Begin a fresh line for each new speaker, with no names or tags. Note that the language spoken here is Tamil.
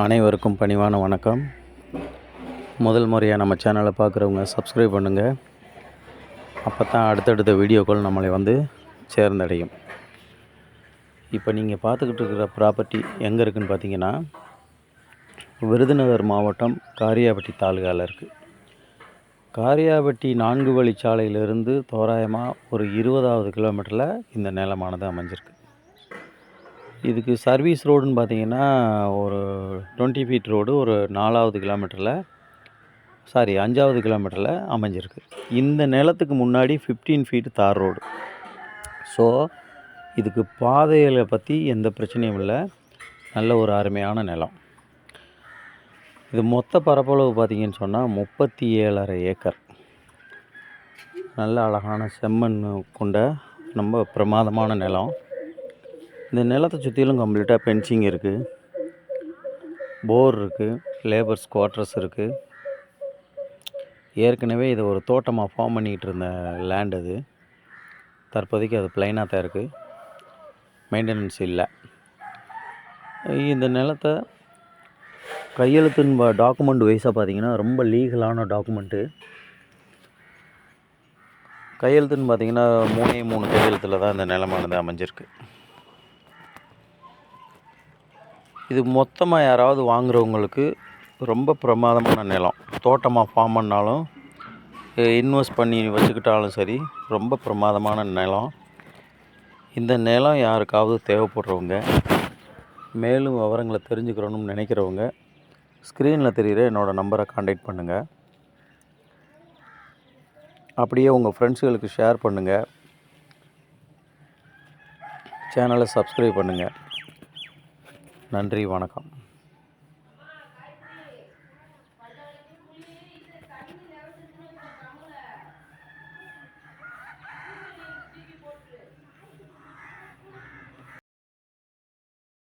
அனைவருக்கும் பணிவான வணக்கம். முதல் முறையாக நம்ம சேனலை பார்க்குறவங்க சப்ஸ்கிரைப் பண்ணுங்கள் அப்போ தான் அடுத்தடுத்த வீடியோக்கள் நம்மளை வந்து சேர்ந்தடையும். இப்போ நீங்கள் பார்த்துக்கிட்டு இருக்கிற ப்ராப்பர்ட்டி எங்கே இருக்குதுன்னு பார்த்தீங்கன்னா விருதுநகர் மாவட்டம் காரியாபட்டி தாலுகாவில் இருக்குது காரியாபட்டி நான்கு வழிச்சாலையிலிருந்து தோராயமாக ஒரு இருபதாவது கிலோமீட்டரில் இந்த நிலமானது அமைஞ்சிருக்கு. இதுக்கு சர்வீஸ் ரோடுன்னு பார்த்தீங்கன்னா ஒரு டுவெண்ட்டி ஃபீட் ரோடு ஒரு நாலாவது கிலோமீட்டரில் சாரி அஞ்சாவது கிலோமீட்டரில் அமைஞ்சிருக்கு. இந்த நிலத்துக்கு முன்னாடி fifteen feet tar road. So இதுக்கு பாதைகளை பற்றி எந்த பிரச்சனையும் இல்லை. நல்ல ஒரு அருமையான நிலம். இது மொத்த பரப்பளவு பார்த்தீங்கன்னு சொன்னால் முப்பத்தி ஏழரை ஏக்கர். நல்ல அழகான செம்மண் கொண்ட ரொம்ப பிரமாதமான நிலம். இந்த நிலத்தை சுற்றிலும் கம்ப்ளீட்டாக பென்சிங் இருக்குது போர் இருக்குது லேபர்ஸ் குவார்ட்டர்ஸ் இருக்குது ஏற்கனவே இதை ஒரு தோட்டமாக ஃபார்ம் பண்ணிக்கிட்டு இருந்த லேண்ட் அது. தற்போதைக்கு அது பிளைனாக தான் இருக்குது மெயின்டெனன்ஸ் இல்லை. இந்த நிலத்தை கையெழுத்துன்னு டாக்குமெண்ட் வைஸாக பார்த்தீங்கன்னா ரொம்ப லீகலான டாக்குமெண்ட்டு கையெழுத்துன்னு பார்த்தீங்கன்னா மூணே மூணு கையெழுத்தில் தான் இந்த நிலமானது அமைஞ்சிருக்கு. இது மொத்தமாக யாராவது வாங்குறவங்களுக்கு ரொம்ப பிரமாதமான நிலம். தோட்டமாக ஃபார்ம் பண்ணாலும் இன்வெஸ்ட் பண்ணி வச்சுக்கிட்டாலும் சரி ரொம்ப பிரமாதமான நிலம். இந்த நிலம் யாருக்காவது தேவைப்படுறவங்க மேலும் விவரங்களை தெரிஞ்சுக்கிறோன்னு நினைக்கிறவங்க ஸ்க்ரீனில் தெரிகிற என்னோடய நம்பரை காண்டாக்ட் பண்ணுங்கள் அப்படியே உங்கள் ஃப்ரெண்ட்ஸுகளுக்கு ஷேர் பண்ணுங்கள் சேனலை சப்ஸ்கிரைப் பண்ணுங்கள் நன்றி வணக்கம்.